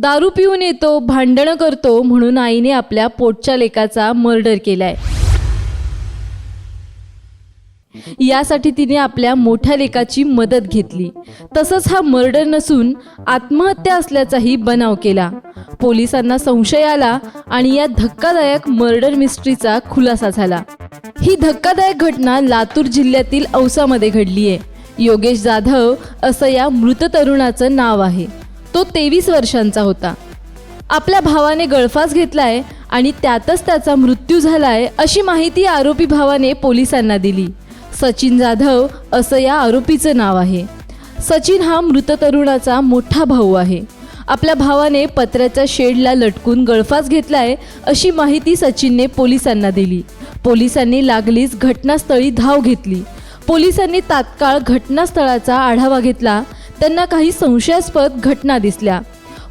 दारू पिऊन येतो भांडणं करतो म्हणून आईने आपल्या पोटच्या लेकाचा मर्डर केलाय. यासाठी तिने आपल्या मोठ्या लेकाची मदत घेतली. तसंच हा मर्डर नसून आत्महत्या असल्याचाही बनाव केला. पोलिसांना संशय आला आणि या धक्कादायक मर्डर मिस्ट्रीचा खुलासा झाला. ही धक्कादायक घटना लातूर जिल्ह्यातील औसामध्ये घडली आहे योगेश जाधव असं या मृत तरुणाचं नाव आहे. तो तेवीस वर्षांचा होता. आपल्या भावाने गळफास घेतलाय आणि त्यातच त्याचा मृत्यू झालाय अशी माहिती आरोपी भावाने पोलिसांना दिली. सचिन जाधव असं या आरोपीचं नाव आहे. सचिन हा मृत तरुणाचा मोठा भाऊ आहे. आपल्या भावाने पत्र्याच्या शेडला लटकून गळफास घेतलाय अशी माहिती सचिनने पोलिसांना दिली. पोलिसांनी लागलीच घटनास्थळी धाव घेतली. पोलिसांनी तात्काळ घटनास्थळाचा आढावा घेतला त्यांना काही संशयास्पद घटना दिसल्या.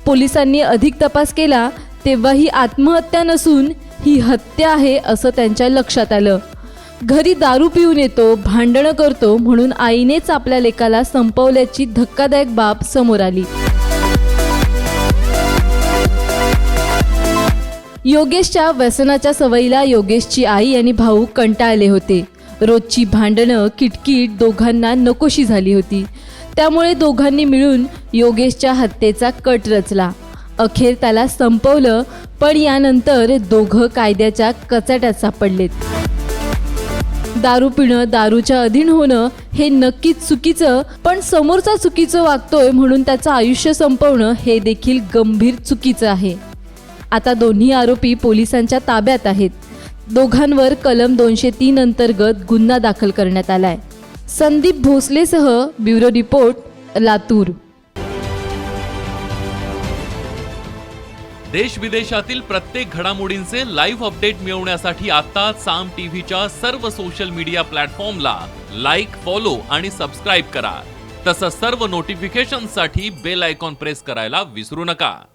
पोलिसांनी अधिक तपास केला तेव्हा ही आत्महत्या नसून ही हत्या आहे असं त्यांच्या लक्षात आलं. घरी दारू पिऊन येतो भांडणं करतो म्हणून आईनेच आपल्या लेकाला संपवल्याची धक्कादायक बाब समोर आली. योगेशच्या व्यसनाच्या सवयीला योगेशची आई आणि भाऊ कंटाळले होते. रोजची भांडणं किटकिट दोघांना नकोशी झाली होती. त्यामुळे दोघांनी मिळून योगेशच्या हत्येचा कट रचला. अखेर त्याला संपवलं पण यानंतर दोघं कायद्याच्या कचाट्यात सापडलेत. दारू पिणं दारूच्या अधीन होणं हे नक्कीच चुकीचं पण समोरचा चुकीचं वागतोय म्हणून त्याचं आयुष्य संपवणं हे देखील गंभीर चुकीचं आहे. आता दोन्ही आरोपी पोलिसांच्या ताब्यात आहेत. दोघांवर कलम दोनशे तीन अंतर्गत गुन्हा दाखल करण्यात आलाय. संदीप भोसलेसह ब्युरो रिपोर्ट लातूर. देश विदेशातील प्रत्येक घडामोडींचे लाईव्ह अपडेट मिळवण्यासाठी आता साम टीव्हीच्या सर्व सोशल मीडिया प्लॅटफॉर्मला लाईक फॉलो आणि सबस्क्राईब करा. तसंच सर्व नोटिफिकेशनसाठी बेल आयकॉन प्रेस करायला विसरू नका.